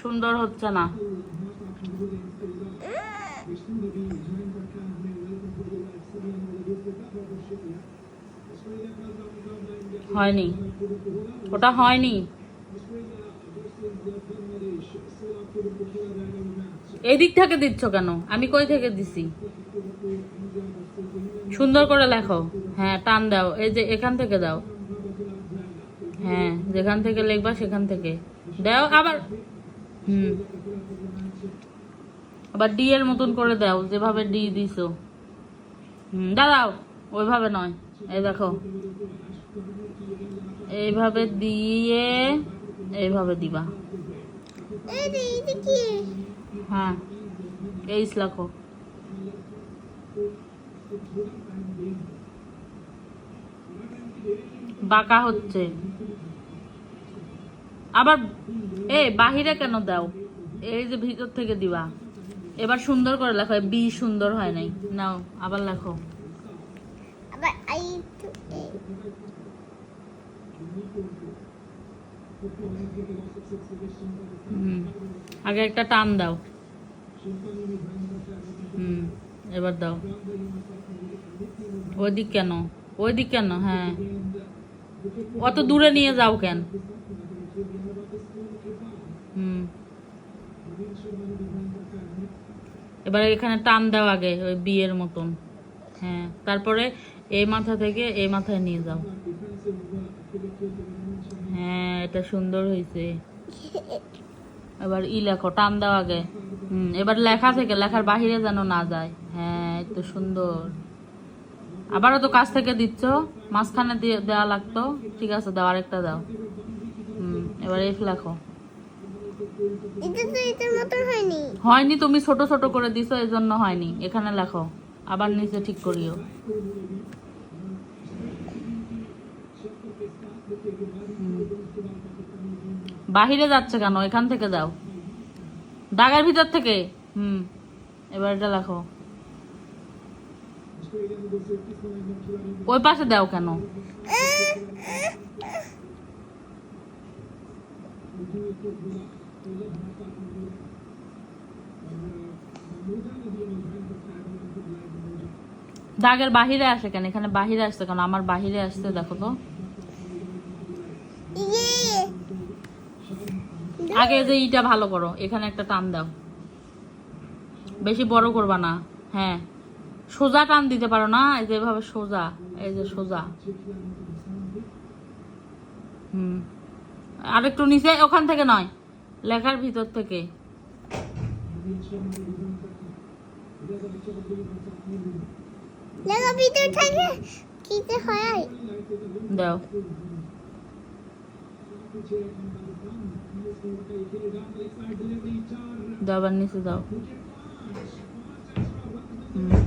সুন্দর হচ্ছে না। হয়নি। ওটা হয়নি। এই দিক থেকে দিচ্ছ কেন? আমি কই থেকে দিছি? সুন্দর করে লেখো। হ্যাঁ টান দাও। এই যে এখান থেকে দাও। হ্যাঁ যেখান থেকে লিখবা সেখান থেকে। দাও, আবার হুম। আবার ডি এর মতন করে দাও, যেভাবে ডি দিছো। হুম, দাঁড়াও, ওইভাবে নয়। এই দেখো। এইভাবে দিয়ে, এইভাবে দিবা। হ্যাঁ এইস লেখো বাঁকা হচ্ছে। আবার এ বাহিরে কেন দাও? এই যে ভিতর থেকে দিবা। এবার সুন্দর করে লেখো বি সুন্দর হয় নাই। নাও আবার লেখো। আগে একটা টান দাও। হুম, এবার দাও। ওইদিক কেন? ওইদিক কেন? হ্যাঁ। অত দূরে নিয়ে যাও কেন? হুম। এবার এখানে টান দাও আগে, ওই বিয়ের মতন। হ্যাঁ তারপরে এই মাথা থেকে এই মাথায় নিয়ে যাও। হ্যাঁ এটা সুন্দর হয়েছে এবার ই লেখো টান দাও আগে। হুম এবার লেখা থেকে লেখার বাহিরে যেন না যায়। হ্যাঁ তো সুন্দর। আবারও তো কাছ থেকে দিচ্ছ মাঝখানে দিয়ে দেওয়া লাগতো। ঠিক আছে দাও আরেকটা দাও। হুম এবার এফ লেখো। হয়নি। তুমি ছোট ছোট করে দিছো এই জন্য হয়নি। এখানে লেখো আবার নিচে ঠিক করিও। হুম। বাহিরে যাচ্ছে কেন? এখান থেকে দাও দাগের ভিতর থেকে? হুম। এবার এটা লেখো। ওই পাশে দাও কেন? দাগের বাহিরে আসে কেন? এখানে বাহিরে আসছে কেন? আমার বাহিরে আসতে দেখো তো। ইয়ে আগে যে ইটা ভালো করো এখানে একটা টান দাও। বেশি বড় করবা না হ্যাঁ। সোজা টান দিতে পারো না এই যে এভাবে সোজা এই যে সোজা। হুম। আর একটু নিচে ওখান থেকে নয় লেখার ভিতর থেকে। লেখা ভিতর থাকে কিতে হয়? দাও। जाओ से जाओ। हम्म।